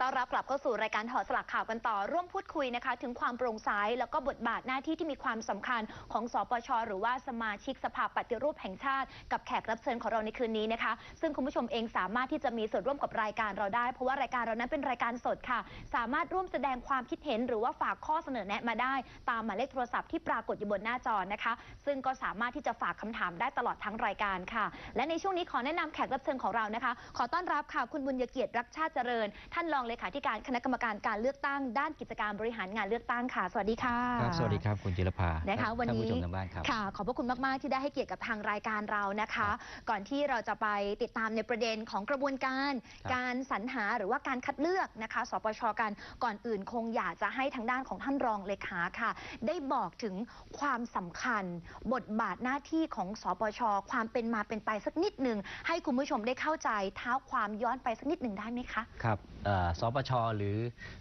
ต้อนรับกลับเข้าสู่รายการถอดสลักข่าวกันต่อ ร่วมพูดคุยนะคะ ถึงความโปร่งใสแล้วก็บทบาทหน้าที่ที่มีความสำคัญของสปช หรือว่าสมาชิกสภาปฏิรูปแห่งชาติ กับแขกรับเชิญของเราในคืนนี้นะคะ ซึ่งคุณผู้ชมเองสามารถที่จะมีส่วนร่วมกับรายการเราได้ เพราะว่ารายการเรานั้นเป็นรายการสดค่ะ สามารถร่วมแสดงความคิดเห็น หรือว่าฝากข้อเสนอแนะมาได้ ตามหมายเลขโทรศัพท์ที่ปรากฏอยู่บนหน้าจอนะคะ ซึ่งก็สามารถที่จะฝากคำถามได้ตลอดทั้งรายการค่ะ และในช่วงนี้ขอแนะนำแขกรับเชิญของเรานะคะ ขอต้อนรับค่ะคุณบุญยเกียรติรักชาติเจริญ ท่านรองเลขาธิการคณะกรรมการการเลือกตั้ง ด้านกิจการบริหารงานเลือกตั้งค่ะ สวัสดีค่ะครับสวัสดีครับคุณจิรภานะคะและวันนี้ท่านผู้ชมทางบ้านครับค่ะขอบพระคุณมาก ๆ ที่ได้ให้เกียรติกับทางรายการเรานะคะ ก่อนที่เราจะไปติดตามในประเด็นของกระบวนการครับการสรรหาหรือว่าการคัดเลือกนะคะสปชกันก่อนอื่นคงอยากจะให้ทางด้านของท่านรองเลขาค่ะ ได้บอกถึงความสำคัญ บทบาทหน้าที่ของสปชความเป็นมาเป็นไปสักนิดหนึ่งให้คุณผู้ชมได้เข้าใจเท้าความย้อนไปสักนิดหนึ่งได้ไหมคะครับเอ่อสปชหรือ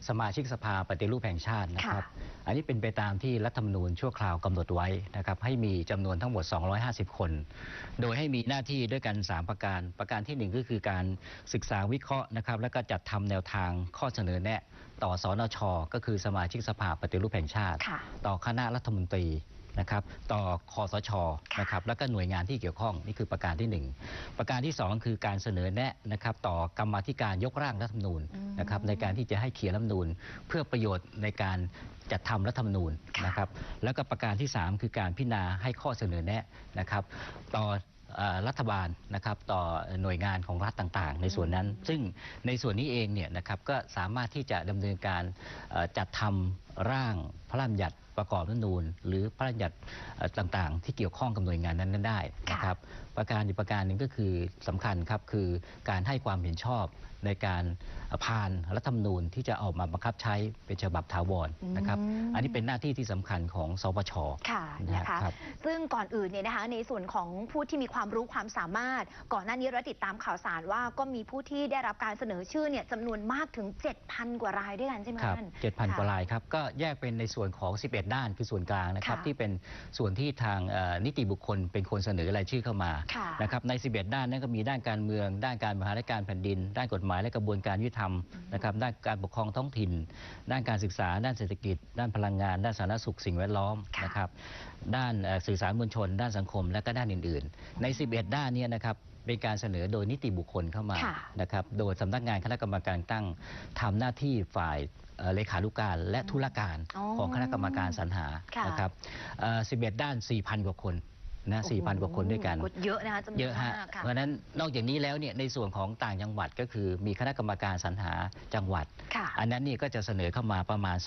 สมาชิกสภาปฏิรูปแห่งชาตินะครับค่ะอันนี้เป็นไปตามที่รัฐธรรมนูญชั่วคราวกำหนดไว้นะครับ ให้มีจำนวนทั้งหมด 250 คน โดยให้มีหน้าที่ด้วยกัน 3 ประการ ประการทีหนึ่1 ก็คือการศึกษาวิเคราะห์นะครับ แล้วก็จัดทำแนวทางข้อเสนอแนะ ต่อสนช ก็คือสมาชิกสภาปฏิรูปแห่งชาติค่ะต่อคณะรัฐมนตรี นะครับต่อคอสชค่ะนะครับแล้วก็หน่วยงานที่เกี่ยวข้องนี่คือประการที่หนึ่งประการที่สองคือการเสนอแนะนะครับต่อกรรมาธิการยกร่างรัฐธรรมนูญอืมนะครับในการที่จะให้เขียนรัฐธรรมนูญ เพื่อประโยชน์ในการจัดทำรัฐธรรมนูญค่ะนะครับแล้วก็ประการที่สามคือการพิจารณาให้ข้อเสนอแนะนะครับต่อเอ่อรัฐบาลนะครับต่อหน่วยงานของรัฐต่างๆ ในส่วนนั้น ซึ่งในส่วนนี้เองเนี่ยนะครับก็สามารถที่จะดำเนินการเอ่อจัดทำร่างพระราชบัญญัติประกอบรัฐธรรมนูญหรือพระราชบัญญัติเอ่อต่างๆ ที่เกี่ยวข้องกับหน่วยงานนั้นๆได้นะครับ ประการอีกประการหนึ่งก็คือสำคัญครับคือการให้ความเห็นชอบในการผ่านรัฐธรรมนูญที่จะออกมาบังคับใช้เป็นฉบับถาวรนะครับ อืม อันนี้เป็นหน้าที่ที่สำคัญของสปชค่ะนะนะคะ ครับ ซึ่งก่อนอื่นเนี่ยนะคะในส่วนของผู้ที่มีความรู้ความสามารถ ก่อนหน้านี้เราติดตามข่าวสารว่าก็มีผู้ที่ได้รับการเสนอชื่อเนี่ยจำนวนมากถึง 7,000 กว่ารายด้วยกันใช่ไหมครับท่าน 7,000 กว่ารายครับ ก็แยกเป็นในส่วนของ 11 ด้านคือส่วนกลางนะครับค่ะที่เป็นส่วนที่ทางเอ่อนิติบุคคลเป็นคนเสนอรายชื่อเข้ามาค่ะนะครับใน 11 ด้านนั้นก็มีด้านการเมือง ด้านการบริหารราชการแผ่นดิน ด้านกฎหมายและกระบวนการยุติธรรมนะครับด้านการปกครองท้องถิ่น ด้านการศึกษา ด้านเศรษฐกิจ ด้านพลังงาน ด้านสาธารณสุขสิ่งแวดล้อมค่ะ นะครับด้านเอ่อสื่อสารมวลชน ด้านสังคมและก็ด้านอื่นๆ ใน 11 ด้านเนี้นะครับเป็นการเสนอโดยนิติบุคคลเข้ามา ค่ะ นะครับ โดยสำนักงานคณะกรรมการตั้งทำหน้าที่ฝ่าย เอ่อเลขานุการและธุรการอ๋อของคณะกรรมการสรรหาค่ะ นะครับเอ่อ11 ด้าน 4,000 กว่าคน นะ4,000กว่าคนด้วยกันโอ้โหเยอะนะคะจำนวนเยอะฮะมากค่ะ เพราะฉะนั้นนอกจากนี้แล้วเนี่ยในส่วนของต่างจังหวัดก็คือมีคณะกรรมการสรรหาจังหวัด ค่ะ อันนั้นนี่ก็จะเสนอเข้ามาประมาณ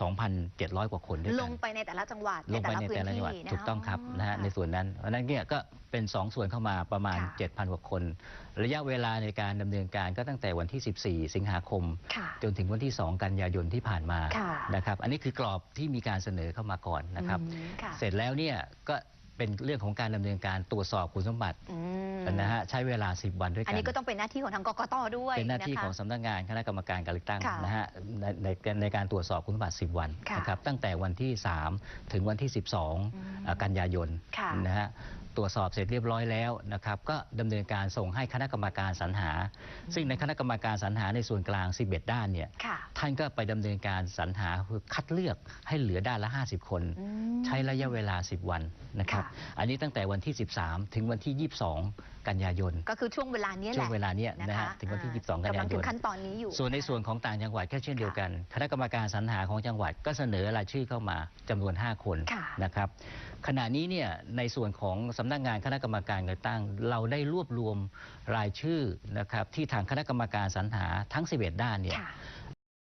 2,700 กว่าคนด้วยลกังน ไปในแต่ละจังหวัดลงไปในพื้แต่ละจังหวัดที่นะถูกต้องครับนะฮะในส่วนนั้นเพราะฉะนั้นเนี่ยก็เป็น2ส่วนเข้ามาประมาณ ค่ะ 7,000กว่าคน ระยะเวลาในการดำเนินการก็ตั้งแต่วันที่ 14 สิงหาคม ค่ะ จนถึงวันที่ 2 กันยายนที่ผ่านมาค่ะนะครับอันนี้คือกรอบที่มีการเสนอเข้ามาก่อนนะครับ อืมค่ะ เสร็จแล้วเนี่ยก็ เป็นเรื่องของการดำเนินการตรวจสอบคุณสมบัติอืมนะฮะใช้เวลา 10 วันด้วยอันกันนี้ก็ต้องเป็นหน้าที่ของทางกกตด้วยเป็นหน้าที่ะคะ ของสำนักงานคณะกรรมการการเลือกตั้งค่ะนะฮะในในในการตรวจสอบคุณสมบัติ 10 วันค่ะนะครับตั้งแต่วันที่ 3 ถึงวันที่ 12มเอ่อกันยายนค่ะนะฮะตรวจสอบเสร็จเรียบร้อยแล้วนะครับก็ดำเนินการส่งให้คณะกรรมการสรรหา ซึ่งในคณะกรรมการสรรหาในส่วนกลาง 11 ด้านเนี่ยค่ะท่านก็ไปดำเนินการสรรหาคือคัดเลือกให้เหลือด้านละ 50 คน อืมใช้ระยะเวลา 10 วันนะครับค่ะอันนี้ตั้งแต่วันที่ 13 ถึงวันที่ 22 กันยายน ก็คือช่วงเวลานี้แหช่วละงเวลาเนี้ยนะนะคะฮะถึงวันที่อ่22 กันกำลัยางยถึน งขั้นตอนนี้อยู่ส่วนในส่วนของต่างจังหวัดก็เช่นเดียวกัน คณะกรรมการสรรหาของจังหวัดก็เสนอรายชื่อเข้ามาจำนวน 5 คนค่ะ นะครับขณะนี้เนี่ยในส่วนของสำนักงานคณะกรรมการการเลือกตั้ง เราได้รวบรวมรายชื่อนะครับที่ทางคณะกรรมการสรรหาทั้ง 11 ด้านเนี่ย ค่ะ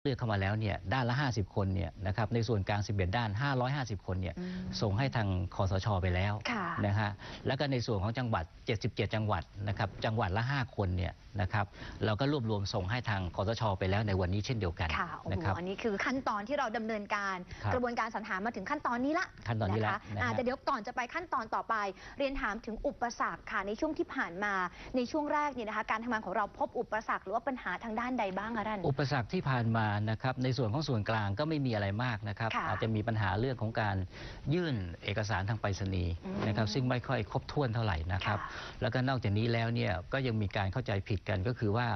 เลือกเข้ามาแล้วเนี่ยด้านละ 50 คนเนี่ยนะครับในส่วนกลาง 11 ด้าน 550 คนเนี่ยอืมส่งให้ทางคอสชไปแล้วค่ะนะฮะแล้วก็ในส่วนของจังหวัด 77 จังหวัดนะครับจังหวัดละ 5 คนเนี่ยนะครับเราก็รวบรวมส่งให้ทางคอสชไปแล้วในวันนี้เช่นเดียวกันค่ะโอ้นะโหครับ อันนี้คือขั้นตอนที่เราดำเนินการ ครับกระบวนการสรรหามาถึงขั้นตอนนี้ละขั้นตอนนี้นะละคะนะอาฮะแต่เดี๋ยวก่อนจะไปขั้นตอนต่อไป เรียนถามถึงอุปสรรคค่ะในช่วงที่ผ่านมาในช่วงแรกเนี่ยนะคะ การทำงานของเราพบอุปสรรคหรือว่าปัญหาทางด้านใดบ้างคะท่าน อุปสรรคที่ผ่านมามานะครับในส่วนของส่วนกลางก็ไม่มีอะไรมากนะครับค่ะอาจจะมีปัญหาเรื่องของการยื่นเอกสารทางไปรษณีย์อืมนะครับ ซึ่งไม่ค่อยครบถ้วนเท่าไหร่นะครับค่ะแล้วก็นอกจากนี้แล้วเนี่ยก็ยังมีการเข้าใจผิดกันก็คือว่า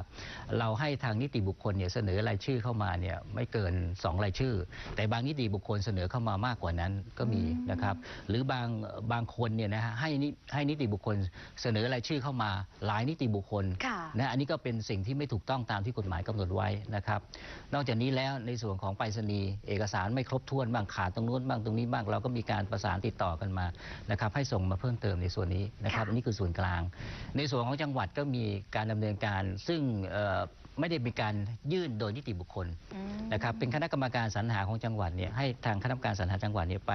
เราให้ทางนิติบุคคลเนี่ยเสนอรายชื่อเข้ามาเนี่ยไม่เกิน 2 รายชื่อ แต่บางนิติบุคคลเสนอเข้ามามากกว่านั้นก็มีอืมนะครับ หรือบางบางคนเนี่ยนะฮะให้นิให้นิติบุคคลเสนอรายชื่อเข้ามาหลายนิติบุคคลค่ะนะอันนี้ก็เป็นสิ่งที่ไม่ถูกต้องตามที่กฎหมายกำหนดไว้นะครับนอกจากนี้แล้วในส่วนของไปรษณีย์เอกสารไม่ครบถ้วนบ้างขาดตรงนู้นบ้างตรงนี้บ้างเราก็มีการประสานติดต่อกันมานะครับให้ส่งมาเพิ่มเติมในส่วนนี้นะครับอันนี้คือส่วนกลาง ในส่วนของจังหวัดก็มีการดำเนินการ ซึ่งเอ่อไม่ได้มีการยื่นโดยนิติบุคคลนะครับเป็นคณะกรรมการสรรหาของจังหวัดเนี่ยให้ทางคณะกรรมการสรรหาจังหวัดเนี่ยไป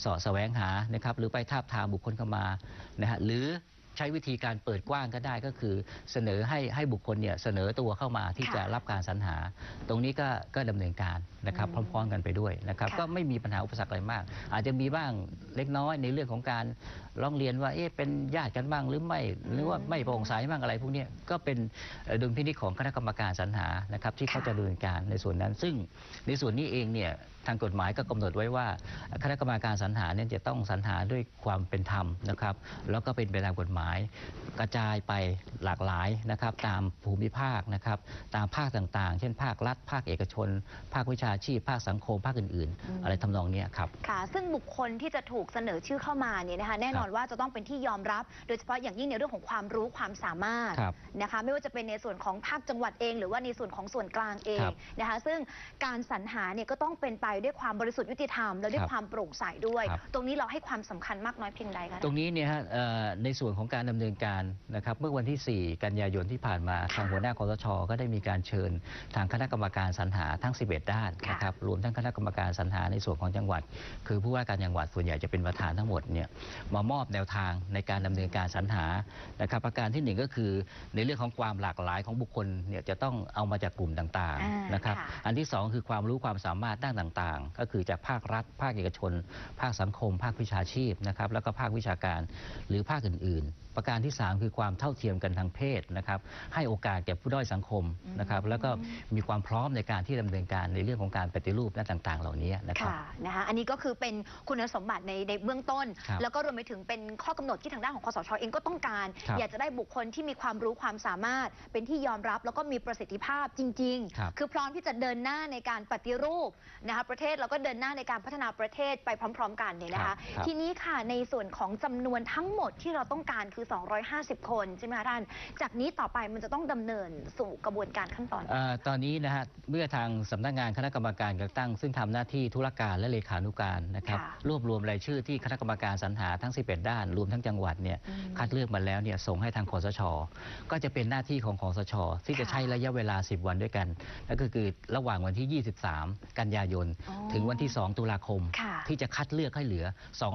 เสาะแสวงหานะครับหรือไปทาบทามบุคคลเข้ามานะฮะหรือ ใช้วิธีการเปิดกว้างก็ได้ก็คือเสนอให้ให้บุคคลเนี่ยเสนอตัวเข้ามาที่จะรับการสรรหาตรงนี้ก็ก็ดำเนินการ นะครับอืมพร้อมๆกันไปด้วยนะครับค่ะก็ไม่มีปัญหาอุปสรรคอะไรมาก อาจจะมีบ้างเล็กน้อยในเรื่องของการร้องเรียนว่าเอ๊ะเป็นญาติกันบ้างหรือไม่หรือว่าไม่โปร่งใสบ้างอะไรพวกเนี้ยก็เป็นเอ่อดุลพินิจของคณะกรรมการสรรหานะครับที่เขาจะดำเนินการในส่วนนั้น ซึ่งในส่วนนี้เองเนี่ยทางกฎหมายก็กำหนดไว้ว่า คณะกรรมการสรรหาเนี่ยจะต้องสรรหาด้วยความเป็นธรรมนะครับแล้วก็เป็นไปตามกฎหมาย กระจายไปหลากหลายนะครับตามภูมิภาคนะครับตามภาคต่างๆ เช่นภาครัฐ ภาคเอกชน ภาควิชาชีพภาคสังคมภาคอื่นอืมๆอะไรทำนองเนี้ยครับค่ะ ซึ่งบุคคลที่จะถูกเสนอชื่อเข้ามาเนี่ยนะคะแน่นอนว่าจะต้องเป็นที่ยอมรับ โดยเฉพาะอย่างยิ่งในเรื่องของความรู้ความสามารถครับนะคะไม่ว่าจะเป็นในส่วนของภาคจังหวัดเอง หรือว่าในส่วนของส่วนกลางเองครับนะคะซึ่งการสรรหาเนี่ยก็ต้องเป็นไปด้วยความบริสุทธิ์ยุติธรรมและด้วยครับความโปร่งใสด้วยครับตรงนี้เราให้ความสำคัญมากน้อยเพียงใดคะตรงนี้เนี่ยฮะเอ่อในส่วนของการดำเนินการนะครับเมื่อวันที่ 4 กันยายนที่ผ่านมาทางหัวหน้าคอสชก็ได้มีการเชิญทางคณะกรรมการสรรหาทั้ง 11 ด้านค่ะนะครับรวมทั้งคณะกรรมการสรรหาในส่วนของจังหวัด คือผู้ว่าการจังหวัดส่วนใหญ่จะเป็นประธานทั้งหมดเนี่ยมามอบแนวทางในการดำเนินการสรรหานะครับประการที่หนึ่งก็คือในเรื่องของความหลากหลายของบุคคลเนี่ยจะต้องเอามาจากกลุ่มต่างอ่าๆนะครับค่ะอันที่สองคือความรู้ความสามารถด้านต่างๆ ก็คือจากภาครัฐ ภาคเอกชน ภาคสังคม ภาควิชาชีพนะครับแล้วก็ภาควิชาการหรือภาคอื่นๆประการที่ 3 คือความเท่าเทียมกันทางเพศนะครับ ให้โอกาสแก่ผู้ด้อยสังคมนะครับ แล้วก็มีความพร้อมในการที่ดำเนินการในเรื่องของการปฏิรูปและต่าง ๆ เหล่านี้นะครับค่ะนะคะอันนี้ก็คือเป็นคุณสมบัติในในเบื้องต้นครับแล้วก็รวมไปถึงเป็นข้อกำหนดที่ทางด้านของคสชเองก็ต้องการครับอยากจะได้บุคคลที่มีความรู้ความสามารถ เป็นที่ยอมรับแล้วก็มีประสิทธิภาพจริงครับๆคือพร้อมที่จะเดินหน้าในการปฏิรูปนะคะประเทศแล้วก็เดินหน้าในการพัฒนาประเทศไปพร้อม ๆ กันเนี่ยนะครัคะบครับทีนี้ค่ะในส่วนของจำนวนทั้งหมดที่เราต้องการคือ250 คนใช่ไหมคะท่าน จากนี้ต่อไปมันจะต้องดำเนินสู่กระบวนการขั้นตอนเอ่อตอนนี้นะฮะเมื่อทางสำนักงานคณะกรรมการการตั้ง ซึ่งทำหน้าที่ธุรการและเลขานุการนะครับค่ะรวบรวมรายชื่อที่คณะกรรมการสรรหาทั้ง 11 ด้าน รวมทั้งจังหวัดเนี่ยอืมคัดเลือกมาแล้วเนี่ยส่งให้ทางคอสช ก็จะเป็นหน้าที่ของคอสช ที่จะค่ะใช้ระยะเวลา 10 วันด้วยกันนั่นก็คือระหว่างวันที่ 23 กันยายน อ๋อถึงวันที่ 2 ตุลาคม ค่ะ ที่จะคัดเลือกให้เหลือ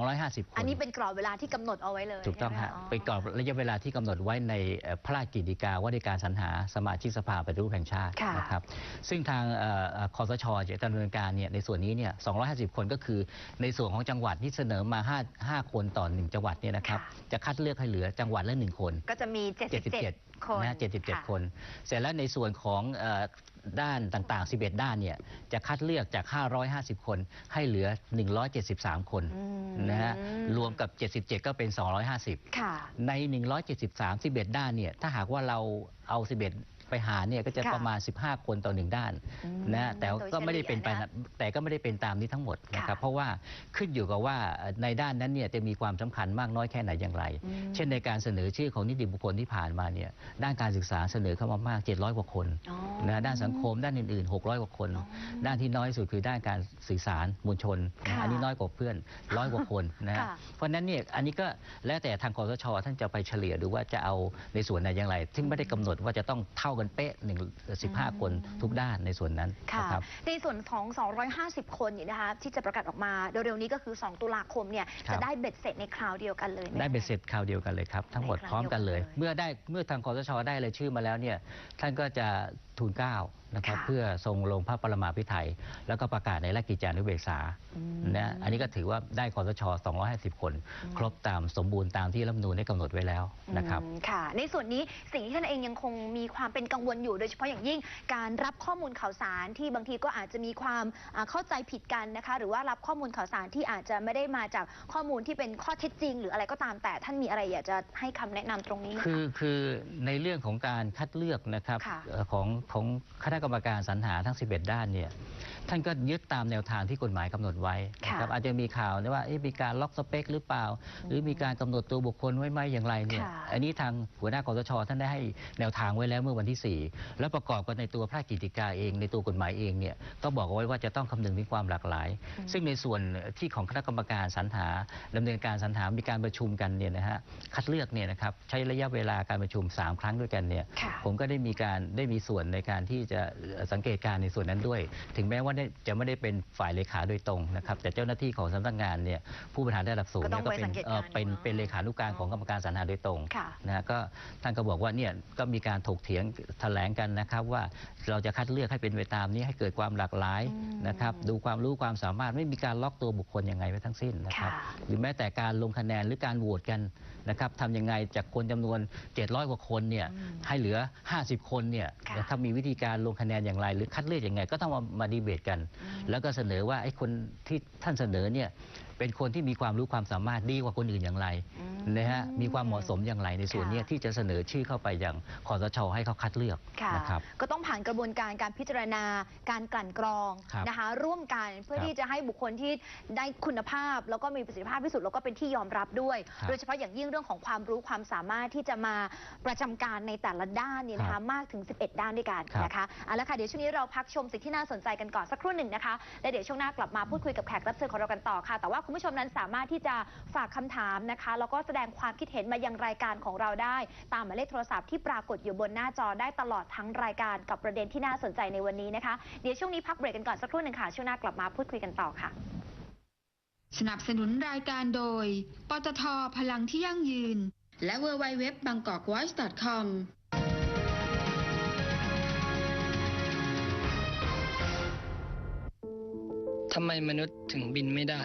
250 คน อันนี้เป็นกรอบเวลาที่กำหนดเอาไว้เลยถูกต้องใช่ไหมฮะอ๋อเป็นกรอบระยะเวลาที่กำหนดไว้ในเอ่อพระราชกฤษฎีกาว่าด้วยการสรรหาสมาชิกสภาปฏิรูปแห่งชาติค่ะนะครับซึ่งทางเอ่อเอ่อคอสชจะดำเนินการเนี่ยในส่วนนี้เนี่ย 250 คนก็คือในส่วนของจังหวัดที่เสนอมา 5 5 คนต่อ 1 จังหวัดเนี่ยนะครับจะคัดเลือกให้เหลือจังหวัดละ 1 คน ก็จะมี 77 77คนนะฮะค่ะ77 คน เสร็จแล้วในส่วนของเอ่อด้านต่าง ๆ 11 ด้านเนี่ยจะคัดเลือกจาก 550 คนให้เหลือ 173 คนอืมนะฮะรวมกับ 77 ก็เป็น 250ค่ะใน 173 11 ด้านเนี่ยถ้าหากว่าเราเอา 11 ไปหารเนี่ยก็จะค่ะประมาณ 15 คนต่อหนึ่งด้านอืมนะแต่โดยก็ไม่ได้เป็นไปเฉลี่ยนะแต่ก็ไม่ได้เป็นตามนี้ทั้งหมดนะครับ ค่ะ เพราะว่าขึ้นอยู่กับว่าในด้านนั้นเนี่ยจะมีความสำคัญมากน้อยแค่ไหนอย่างไร อืมเช่นในการเสนอชื่อของนิติบุคคลที่ผ่านมาเนี่ยด้านการศึกษาเสนอเข้ามามาก 700 กว่าคนอ๋อ นะด้านสังคมด้านอื่นๆ 600 กว่าคนอ๋อด้านที่น้อยสุดคือด้านการสื่อสารมวลชนนะค่ะอันนี้น้อยกว่าเพื่อนร้อยกว่าคนนะฮะค่ะ เพราะฉะนั้นเนี่ยอันนี้ก็แล้วแต่ทางคอสชท่านจะไปเฉลี่ยดูว่าจะเอาในส่วนไหนอย่างไร ซึ่งไม่ได้กำหนดว่าจะต้องเท่ากันเป๊ะหนึ่งสิบห้าคนทุกด้านในส่วนนั้นค่ะนะครับในส่วนของ 250 คนเนี่ยนะคะที่จะประกาศออกมาเร็วๆนี้ก็คือ 2 ตุลาคมเนี่ยครับจะได้เบ็ดเสร็จในคราวเดียวกันเลยหมได้เบ็ดเสร็จคราวเดียวกันเลยครับทั้งหมดในคราวพร้อมกันเลยเดียวกันเลย เมื่อได้เมื่อทางคอสชได้รายชื่อมาแล้วเนี่ยท่านก็จะทูลเกล้านะครับค่ะเพื่อทรงลงพระปรมาภิไธยแล้วก็ประกาศในราชกิจจานุเบกษาอืมนะอันนี้ก็ถือว่าได้คอสช 250 คนอืมครบตามสมบูรณ์ตามที่รัฐธรรมนูญได้กำหนดไว้แล้วนะครับอืมค่ะ ในส่วนนี้สิ่งที่ท่านเองยังคงมีความเป็นกังวลอยู่ โดยเฉพาะอย่างยิ่งการรับข้อมูลข่าวสารที่บางทีก็อาจจะมีความอ่าเข้าใจผิดกันนะคะ หรือว่ารับข้อมูลข่าวสารที่อาจจะไม่ได้มาจากข้อมูลที่เป็นข้อเท็จจริง หรืออะไรก็ตามแต่ท่านมีอะไรอยากจะให้คำแนะนำตรงนี้ไหมคือคะคือในเรื่องของการคัดเลือกนะครับค่ะเอ่อของของคณะกรรมการสรรหาทั้ง 11 ด้านเนี่ยท่านก็ยึดตามแนวทางที่กฎหมายกำหนดไว้นะครับค่ะอาจจะมีข่าวนะว่าเอ๊ะมีการล็อกสเปคหรือเปล่า หรือมีการกำหนดตัวบุคคลไว้ไหมอย่างไรเนี่ยค่ะอันนี้ทางหัวหน้ากสชท่านได้ให้แนวทางไว้แล้วเมื่อวันที่ 4 แล้วประกอบกันในตัวพระราชกิจกาเอง ในตัวกฎหมายเองเนี่ยก็บอกเอาไว้ว่าจะต้องคำนึงถึงความหลากหลายอืมซึ่งในส่วนที่ของคณะกรรมการสรรหาดำเนินการสรรหามีการประชุมกันเนี่ยนะฮะคัดเลือกเนี่ยนะครับใช้ระยะเวลาการประชุม 3 ครั้งด้วยกันเนี่ยค่ะผมก็ได้มีการได้มีส่วนในการที่จะสังเกตการณ์ในส่วนนั้นด้วย ถึงแม้ว่าได้จะไม่ได้เป็นฝ่ายเลขาโดยตรงนะครับ แต่เจ้าหน้าที่ของสำนักงานเนี่ยผู้บริหารระดับสูงก็ต้เนี่อยงก็ไว้เป็สันงเกตเอ่อการณ์เป็นอยู่เป็นเลขานุการของกรรมการสรรหาโดยตรงค่ะนะฮะก็ท่านก็บอกว่าเนี่ยก็มีการถกเถียงแถลงกันนะครับ ว่าเราจะคัดเลือกให้เป็นไปตามนี้ให้เกิดความหลากหลายอืมนะครับ ดูความรู้ความสามารถไม่มีการล็อกตัวบุคคลยังไงไว้ทั้งสิ้นนะครับค่ะหรือแม้แต่การลงคะแนนหรือการโหวตกันนะครับทำยังไงจากคนจำนวน 700 กว่าคนเนี่ยอืมให้เหลือ 50 คนเนี่ยค่ะนะครับมีวิธีการลงคะแนนอย่างไร หรือคัดเลือกยังไงก็ต้องมามาดีเบตกันอืมแล้วก็เสนอว่าไอ้คนที่ท่านเสนอเนี่ย เป็นคนที่มีความรู้ความสามารถดีกว่าคนอื่นอย่างไรอืมนะฮะมีความเหมาะสมอย่างไรในส่วนเนี้ยค่ะที่จะเสนอชื่อเข้าไปอย่างคอสชให้เขาคัดเลือกค่ะนะครับ ก็ต้องผ่านกระบวนการการพิจารณาการกลั่นกรองครับนะคะ ร่วมกันเพื่อครับที่จะให้บุคคลที่ได้คุณภาพ แล้วก็มีประสิทธิภาพที่สุดแล้วก็เป็นที่ยอมรับด้วย ครับโดยเฉพาะอย่างยิ่งเรื่องของความรู้ความสามารถที่จะมาประจำการในแต่ละด้านเนี่ยนะครัคะบมากถึง 11 ด้านด้วยกันครับ นะคะเอาละค่ะเดี๋ยวช่วงนี้เราพักชมสิ่งที่น่าสนใจกันก่อนสักครู่หนึ่งนะคะและเดี๋ยวช่วงหน้ากลับมาพูดคุยกับแขกรับเชิญของเรากันต่อค่ะแต่ว่าคุณผู้ชมนั้นสามารถที่จะฝากคำถามนะคะ แล้วก็แสดงความคิดเห็นมายังรายการของเราได้ ตามหมายเลขโทรศัพท์ที่ปรากฏอยู่บนหน้าจอได้ตลอดทั้งรายการกับประเด็นที่น่าสนใจในวันนี้นะคะ เดี๋ยวช่วงนี้พักเบรกกันก่อนสักครู่หนึ่งค่ะ ช่วงหน้ากลับมาพูดคุยกันต่อค่ะ สนับสนุนรายการโดย ปตทพลังที่ยั่งยืน และ w w w b a n g k o k v o i c e c o m ทำไมมนุษย์ถึงบินไม่ได้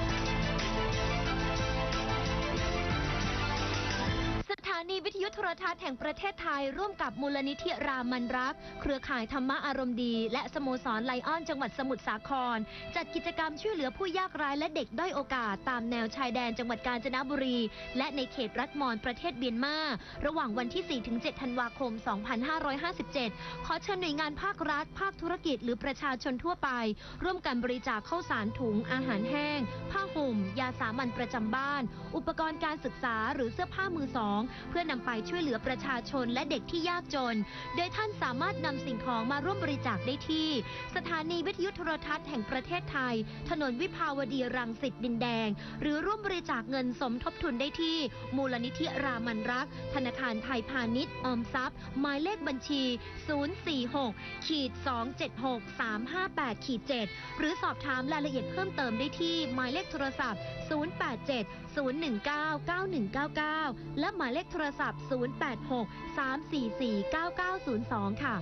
นีวิทยุโทรทัศน์แห่งประเทศไทย ร่วมกับมูลนิธิรามันรัก เครือข่ายธรรมะอารมณ์ดี และสโมสรไลออนจังหวัดสมุทรสาคร จัดกิจกรรมช่วยเหลือผู้ยากไร้และเด็กด้อยโอกาส ตามแนวชายแดนจังหวัดกาญจนบุรี และในเขตรัฐมอนประเทศเบียนมา ระหว่างวันที่ 4-7 ธันวาคม 2557 ขอเชิญหน่วยงานภาครัฐ ภาคธุรกิจ หรือประชาชนทั่วไป ร่วมกันบริจาคข้าวสารถุงอาหารแห้ง ผ้าห่ม ยาสามัญประจำบ้าน อุปกรณ์การศึกษาหรือเสื้อผ้ามือสองเพื่อนำไปช่วยเหลือประชาชนและเด็กที่ยากจน โดยท่านสามารถนำสิ่งของมาร่วมบริจาคได้ที่ สถานีวิทยุโทรทัศน์แห่งประเทศไทย ถนนวิภาวดีรังสิตดินแดง หรือร่วมบริจาคเงินสมทบทุนได้ที่ มูลนิธิรามันรัก ธนาคารไทยพาณิชย์ออมทรัพย์ หมายเลขบัญชี 046ขีด276 358ขีด7หรือสอบถามรายละเอียดเพิ่มเติมได้ที่หมายเลขโทรศัพท์ 087 019 9199 และหมายเลขโทรศัพท์ 086 344 9902 ค่ะ